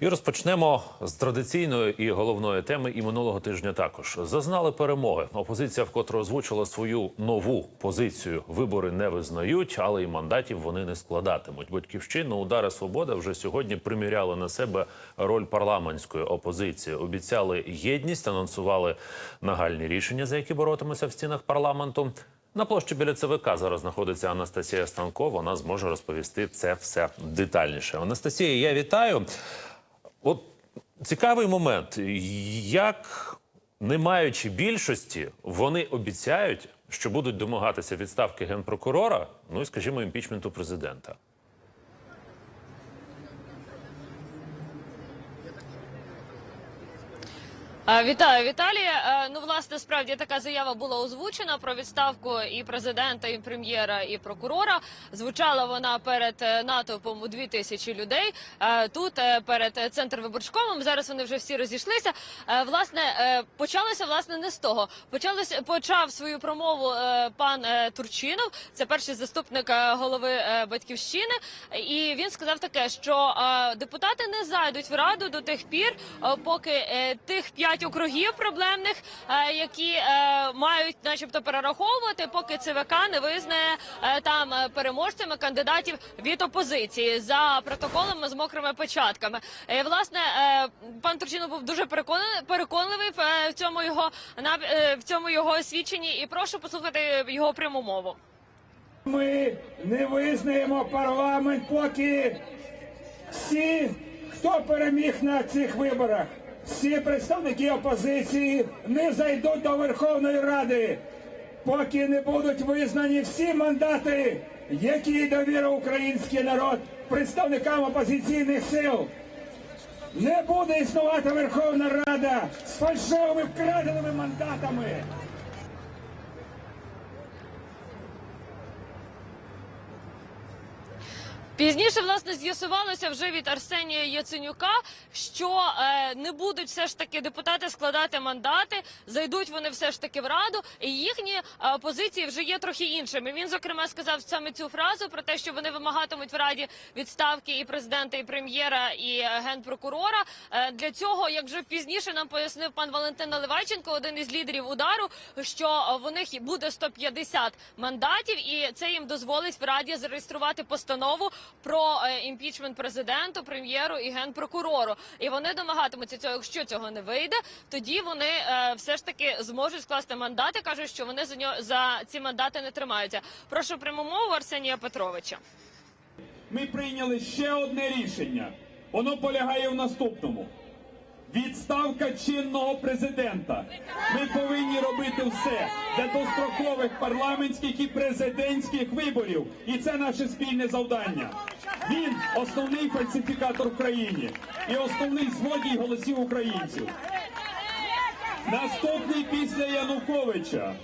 І розпочнемо з традиційної і головної теми і минулого тижня. Також зазнали перемоги. Опозиція вкотре озвучила свою нову позицію. Вибори не визнають, але і мандатів вони не складатимуть. Батьківщина удари свобода вже сьогодні приміряли на себе роль парламентської опозиції. Обіцяли єдність, анонсували нагальні рішення, за які боротимуться в стінах парламенту. На площі біля ЦВК зараз знаходиться Анастасія Станко. Вона зможе розповісти це все детальніше. Анастасія, я вітаю. От цікавий момент. Як, не маючи більшості, вони обіцяють, що будуть домагатися відставки генпрокурора, ну і, скажімо, імпічменту президента. Вітаю, Віталія. Ну, власне, справді така заява була озвучена про відставку і президента, і прем'єра, і прокурора. Звучала вона перед е, натовпом у дві тисячі людей. Тут е, перед е, центрвиборчкомом. Зараз вони вже всі розійшлися. Власне, почалося власне не з того. Почалося почав свою промову пан Турчинов. Це перший заступник голови батьківщини. І він сказав таке, що депутати не зайдуть в раду до тих пір, поки тих п'ять округів проблемних, е, які е, мають, начебто, перераховувати, поки ЦВК не визнає е, там переможцями кандидатів від опозиції за протоколами з мокрими початками. І, власне, пан Турчинов був дуже переконливий в, цьому його в цьому його свідченні. І прошу послухати його пряму мову. Ми не визнаємо парламент, поки всі, хто переміг на цих виборах, всі представники опозиції не зайдуть до Верховної Ради, поки не будуть визнані всі мандати, які довіра український народ представникам опозиційних сил. Не буде існувати Верховна Рада з фальшивими вкраденими мандатами. Пізніше власне з'ясувалося вже від Арсенія Яценюка, що е, не будуть все ж таки депутати складати мандати, зайдуть вони все ж таки в раду, і їхні е, позиції вже є трохи іншими. Він зокрема сказав саме цю фразу про те, що вони вимагатимуть в раді відставки і президента, і прем'єра, і е, генпрокурора. Е, для цього, як вже пізніше нам пояснив пан Валентин Наливайченко, один із лідерів удару, що е, в них буде 150 мандатів, і це їм дозволить в раді зареєструвати постанову про е, імпічмент президенту, прем'єру і генпрокурору. І вони домагатимуться цього. Якщо цього не вийде, тоді вони е, все ж таки зможуть скласти мандати. кажуть, що вони за нього за ці мандати не тримаються. Прошу пряму мову Арсенія Петровича. ми прийняли ще одне рішення. Воно полягає в наступному: відставка чинного президента. Ми повинні робити все для дострокових парламентських і президентських виборів. І це наше спільне завдання. Він основний фальсифікатор в країні і основний злодій голосів українців. Наступний після Януковича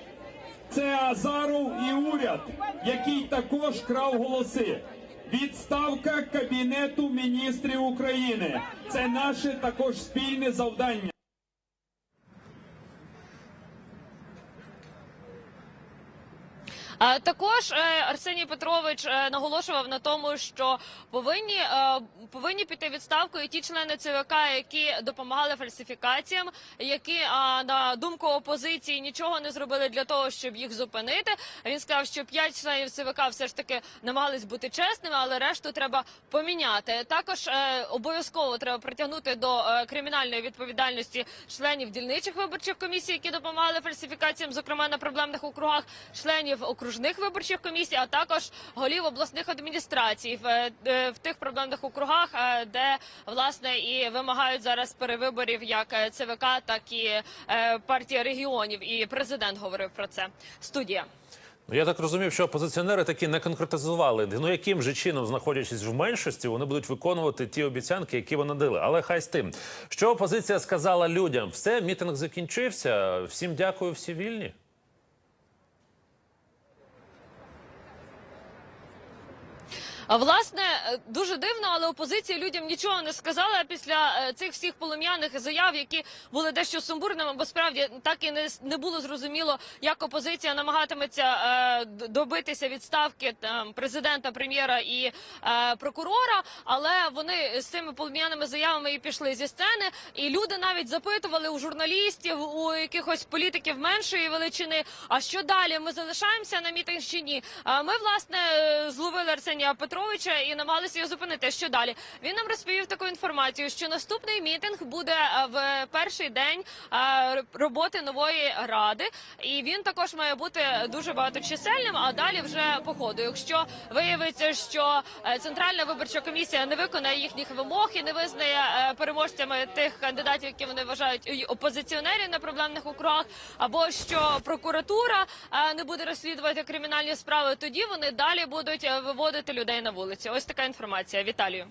це Азаров і уряд, який також крав голоси. Відставка Кабінету міністрів України. Це наше також спільне завдання. А також е, Арсеній Петрович е, наголошував на тому, що повинні е, повинні піти в відставку і ті члени ЦВК, які допомагали фальсифікаціям, які на думку опозиції нічого не зробили для того, щоб їх зупинити. Він сказав, що п'ять членів ЦВК все ж таки намагались бути чесними, але решту треба поміняти. Також обов'язково треба притягнути до кримінальної відповідальності членів дільничих виборчих комісій, які допомагали фальсифікаціям, зокрема на проблемних округах, членів окружних виборчих комісій, а також голів обласних адміністрацій в, е, тих проблемних округах, е, де власне і вимагають зараз перевиборів як е, ЦВК, так і партія регіонів. І президент говорив про це. Студія. Ну, я так розумів, що опозиціонери таки не конкретизували. Ну яким же чином, знаходячись в меншості, вони будуть виконувати ті обіцянки, які вони дали. Але хай з тим, що опозиція сказала людям, все, мітинг закінчився. Всім дякую, всі вільні. Власне е, дуже дивно, але опозиція людям нічого не сказала після е, цих всіх полум'яних заяв, які були дещо сумбурними, бо справді так і не, було зрозуміло, як опозиція намагатиметься е, добитися відставки президента, прем'єра і прокурора. Але вони з цими полум'яними заявами і пішли зі сцени. І люди навіть запитували у журналістів, у якихось політиків меншої величини. А що далі? Ми залишаємося на мітингщині. А ми власне зловили Арсенія Петровича і намагалися його зупинити. Що далі? Він нам розповів таку інформацію, що наступний мітинг буде е, в перший день е, роботи нової ради, і він також має бути дуже багаточисельним. А далі вже по ходу. Якщо виявиться, що е, центральна виборча комісія не виконає їхніх вимог і не визнає переможцями тих кандидатів, які вони вважають опозиціонерів на проблемних округах, або що прокуратура не буде розслідувати кримінальні справи, тоді вони далі будуть виводити людей на вулиці. Ось така інформація. Віталію.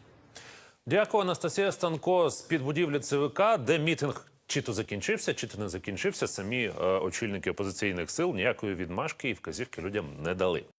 Дякую, Анастасія Станко з під будівлі ЦВК, де мітинг чи то закінчився, чи то не закінчився. Самі е, очільники опозиційних сил ніякої відмашки і вказівки людям не дали.